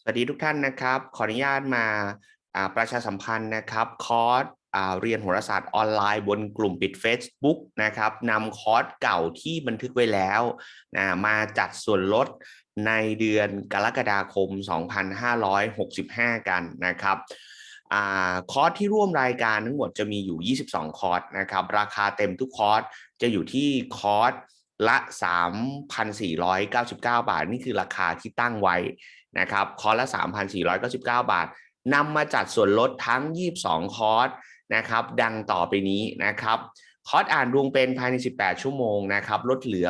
สวัสดีทุกท่านนะครับ ขออนุญาตมาประชาสัมพันธ์นะครับ คอร์สเรียนโหราศาสตร์ออนไลน์บนกลุ่มปิด Facebook นะครับนำคอร์สเก่าที่บันทึกไว้แล้วนะมาจัดส่วนลดในเดือนกรกฎาคม 2565 กันนะครับอคอร์สที่ร่วมรายการทั้งหมดจะมีอยู่ 22 คอร์สนะครับ ราคาเต็มทุกคอร์สจะอยู่ที่คอร์สละ 3,499 บาท นี่คือราคาที่ตั้งไว้นะครับคอร์สละ 3,499 บาทนำมาจัดส่วนลดทั้ง 22 คอร์สนะครับ ดังต่อไปนี้นะครับคอร์สอ่านดวงเป็นภายใน 18 ชั่วโมงนะครับลดเหลือ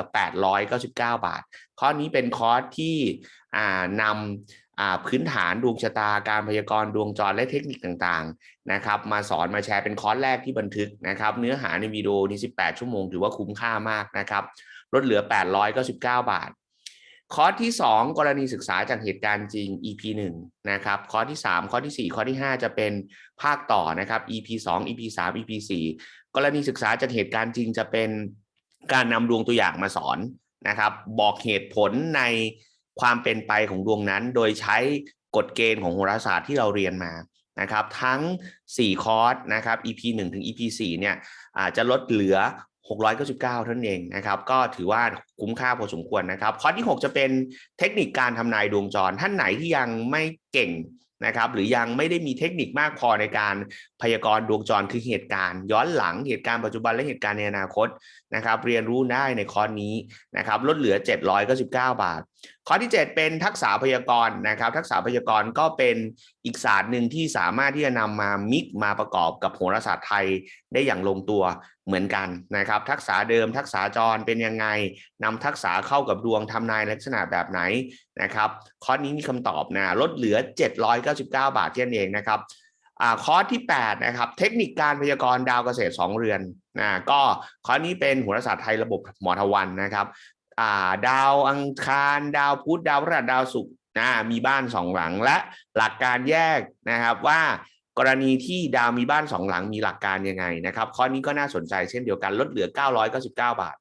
899 บาทคอร์สนี้เป็นคอร์สที่นำพื้นฐานดวงชะตาการพยากรณ์ดวงจรและเทคนิคต่างๆนะครับมาสอนมาแชร์เป็นคอร์สแรกที่บันทึกนะครับ เนื้อหาในวิดีโอนี้ 18 ชั่วโมงถือว่าคุ้มค่ามากนะครับลดเหลือ 899 บาท คอร์สที่ 2 กรณีศึกษาจากเหตุการณ์จริง EP 1นะครับคอร์สที่3ข้อที่4ข้อที่ 5 จะเป็นภาคต่อนะครับ EP 2 EP 3 EP 4 กรณีศึกษาจากเหตุการณ์จริงจะเป็นการนำดวงตัวอย่างมาสอนนะครับ บอกเหตุผลในความเป็นไปของดวงนั้น โดยใช้กฎเกณฑ์ของโหราศาสตร์ที่เราเรียนมานะครับทั้ง 4 คอร์สนะครับ EP 1 ถึง EP 4เนี่ยอาจจะลดเหลือ 699 เท่านั้นเองนะครับ ก็ถือว่าคุ้มค่าพอสมควรนะครับคอร์สที่ 6 จะเป็นเทคนิคการทำนายดวงจร ท่านไหนที่ยังไม่เก่งนะครับหรือยังไม่ได้มีเทคนิคมากพอในการพยากรณ์ดวงจรคือเหตุการณ์ ย้อนหลังเหตุการณ์ปัจจุบันและเหตุการณ์ในอนาคตนะครับ เรียนรู้ได้ในคอร์สนี้นะครับลดเหลือ 799 บาทข้อที่ 7 เป็นทักษะพยากรณ์นะครับ ทักษะพยากรณ์ก็เป็นอีกศาสตร์หนึ่งที่สามารถที่จะนำมามิกมาประกอบกับโหราศาสตร์ไทยได้อย่างลงตัวเหมือนกันนะครับ ทักษะเดิม ทักษะจรเป็นยังไงนำทักษะเข้ากับดวงทำนายลักษณะแบบไหนนะครับข้อนี้มีคำตอบนะลดเหลือ 799 บาทเท่านั้นเองนะครับอ่าคอร์สที่8นะครับเทคนิคการพยากรณ์ดาวเกษตร 2 เรือนนะก็ข้อนี้เป็นโหราศาสตร์ไทยระบบหมอทวันนะครับ อ่าดาวอังคาร ดาวพุธดาวพฤหัสดาวศุกร์นะมีบ้านสองหลังและหลักการแยกนะครับว่ากรณีที่ดาวมีบ้านสองหลังมีหลักการยังไงนะครับข้อนี้ก็น่าสนใจเช่นเดียวกันลดเหลือ 999 บาท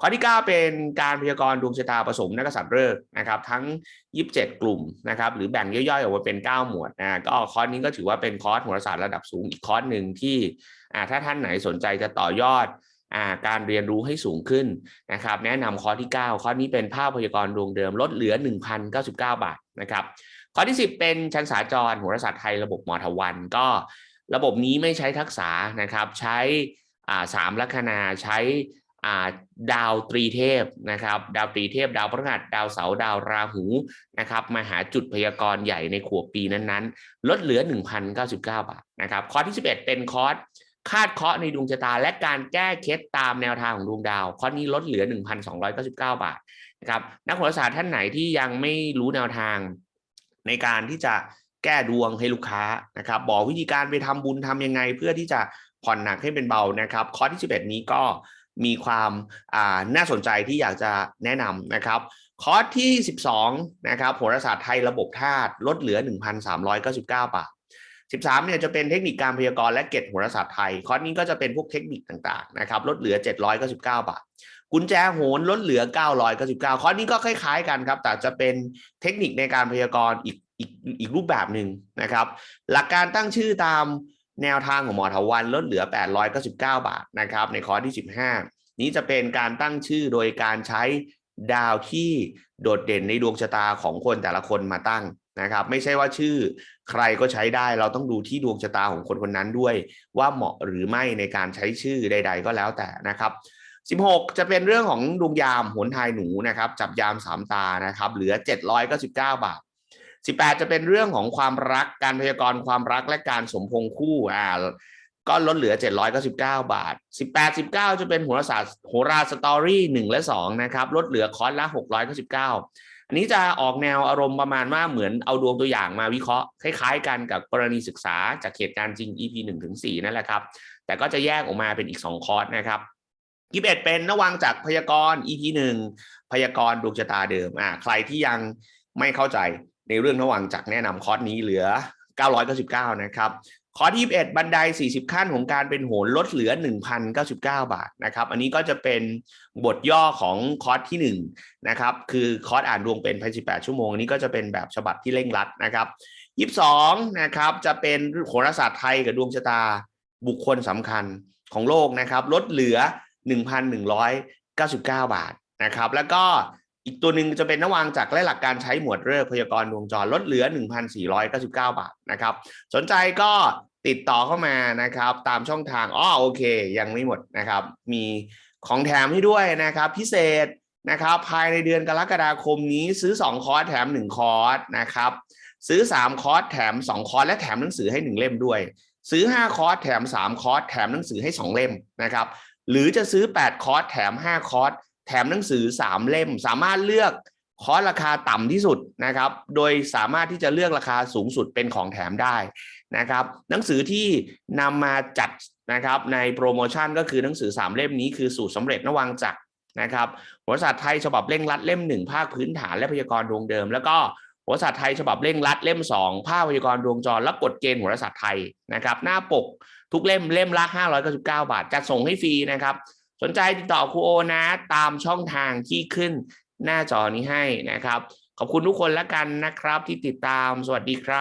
ข้อที่ 9 เป็นการพยากรณ์ดวงชะตาผสมนักษัตริย์ฤกนะครับ ทั้ง 27 กลุ่มนะครับหรือแบ่งย่อยๆออกมาเป็น 9 หมวดนะก็คอร์สนี้ก็ถือว่าเป็นคอร์สหราศาสตร์ระดับสูงอีกคอร์สหนึ่งที่ถ้าท่านไหนสนใจจะต่อยอด การเรียนรู้ให้สูงขึ้นนะครับ แนะนำข้อที่ 9 ข้อนี้เป็นภาพพยากรณ์ดวงเดิม ลดเหลือ 1,099 บาทนะครับ ข้อที่ 10 เป็นชั้นสาจรโหราศาสตร์ไทยระบบมอทวันก็ ระบบนี้ไม่ใช้ทักษะนะครับ ใช้สามลัคนาใช้าดาวตรีเทพนะครับ ดาวตรีเทพ ดาวพฤหัสดาวเสารดาวราหูนะครับมาหาจุดพยากรณ์ใหญ่ในขวบปีนั้นๆ ลดเหลือ 1,099 บาทนะครับ ข้อที่ 11 เป็นคอร์ส คาดเคาะในดวงชะตา และการแก้เคล็ดตามแนวทางของดวงดาวข้อนี้ลดเหลือ 1,299 บาทนะครับนักโหราศาสตร์ท่านไหนที่ยังไม่รู้แนวทาง ในการที่จะแก้ดวงให้ลูกค้านะครับบอกวิธีการไปทำบุญทำยังไง เพื่อที่จะผ่อนหนักให้เป็นเบานะครับ ข้อที่ 11 นี้ก็มีความาน่าสนใจที่อยากจะแนะนำนะครับคอร์สที่ 12 นะครับโหราศาสตร์ไทยระบบธาตุลดเหลือ 1,399 บาท 13เนี่ยจะเป็นเทคนิคการพยากรณ์และเก็ตหราศาสตร์ไทย คอร์สนี้ก็จะเป็นพวกเทคนิคต่างๆนะครับลดเหลือ 799 บาท กุญแจโหนลดเหลือ 999 คอร์สนี้ก็คล้าย ๆ กันครับ แต่จะเป็นเทคนิคในการพยากรณ์อีกอีกอีกรูปแบบหนึ่งนะครับ หลักการตั้งชื่อตามแนวทางของหมอถาวันลดเหลือ 899 บาทนะครับ ในคอร์สที่ 15 นี้จะเป็นการตั้งชื่อโดยการใช้ดาวที่โดดเด่นในดวงชะตาของคนแต่ละคนมาตั้ง นะครับไม่ใช่ว่าชื่อใครก็ใช้ได้ เราต้องดูที่ดวงชะตาของคนคนนั้นด้วย ว่าเหมาะหรือไม่ในการใช้ชื่อใด ๆ ก็แล้วแต่นะครับ16 จะเป็นเรื่องของดวงยามหนทายหนูนะครับจับยามสามตานะครับเหลือ 799 บาท 18 จะเป็นเรื่องของความรักการพยากรณ์ความรักและการสมพงคู่อ่าก็ลดเหลือ 799 บาท 18 19 จะเป็นโหราศาสตร์โหราสตอรี่1และ2นะครับลดเหลือคอร์สละ 699 อันนี้จะออกแนวอารมณ์ประมาณว่าเหมือนเอาดวงตัวอย่างมาวิเคราะห์คล้ายๆ กันกับกรณีศึกษาจากเหตุการณ์จริง EP 1ถึง4นั่นแหละครับ แต่ก็จะแยกออกมาเป็นอีก 2 คอร์สนะครับ21เป็นระวังจากพยากรณ์ EP 1พยากรณ์ดวงชะตาเดิมอ่าใครที่ยังไม่เข้าใจในเรื่องระวังจากแนะนำคอร์สนี้เหลือ 999 นะครับ คอที่21บันได 40 ขั้นของการเป็นโหนลดเหลือ 1,099 บาทนะครับ อันนี้ก็จะเป็นบทย่อของคอร์สที่1นะครับ คือคอร์สอ่านดวงเป็นภาย18 ชั่วโมง อันนี้ก็จะเป็นแบบฉบับที่เร่งรัดนะครับ 22 นะครับจะเป็นโหราศาสตร์ไทยกับดวงชะตาบุคคลสำคัญของโลกนะครับ ลดเหลือ 1,199 บาทนะครับ แล้วก็ อีกตัวหนึ่งจะเป็นนวางจากและหลักการใช้หมวดเลิกพยากรณ์ดวงจรลดเหลือ 1,499 บาทนะครับ สนใจก็ติดต่อเข้ามานะครับ ตามช่องทางอ้อโอเค ยังไม่หมดนะครับ มีของแถมให้ด้วยนะครับ พิเศษนะครับ ภายในเดือนกรกฎาคมนี้ซื้อ 2 คอร์สแถม 1 คอร์สนะครับ ซื้อ 3 คอร์สแถม 2 คอร์สและแถมหนังสือให้ 1 เล่มด้วย ซื้อ 5 คอร์สแถม 3 คอร์สแถมหนังสือให้ 2 เล่มนะครับ หรือจะซื้อ 8 คอร์สแถม 5 คอร์ส แถมหนังสือ 3 เล่ม สามารถเลือกคอร์สราคาต่ำที่สุดนะครับ โดยสามารถที่จะเลือกราคาสูงสุดเป็นของแถมได้นะครับ หนังสือที่นำมาจัดนะครับในโปรโมชั่นก็คือหนังสือ 3 เล่มนี้คือสูตรสำเร็จนวังจักรนะครับหราศาสตร์ไทยฉบับเร่งรัดเล่ม 1 ภาคพื้นฐานและพยากรณ์ดวงเดิม แล้วก็หราศาสตร์ไทยฉบับเร่งรัดเล่ม 2 ภาคพยากรณ์ดวงจรและกฎเกณฑ์หราศาสตร์ไทยนะครับ หน้าปกทุกเล่มเล่มละ599 บาทจัดส่งให้ฟรีนะครับ สนใจติดต่อครูโอนะ ตามช่องทางที่ขึ้นหน้าจอนี้ให้นะครับ ขอบคุณทุกคนแล้วกันนะครับที่ติดตามสวัสดีครับ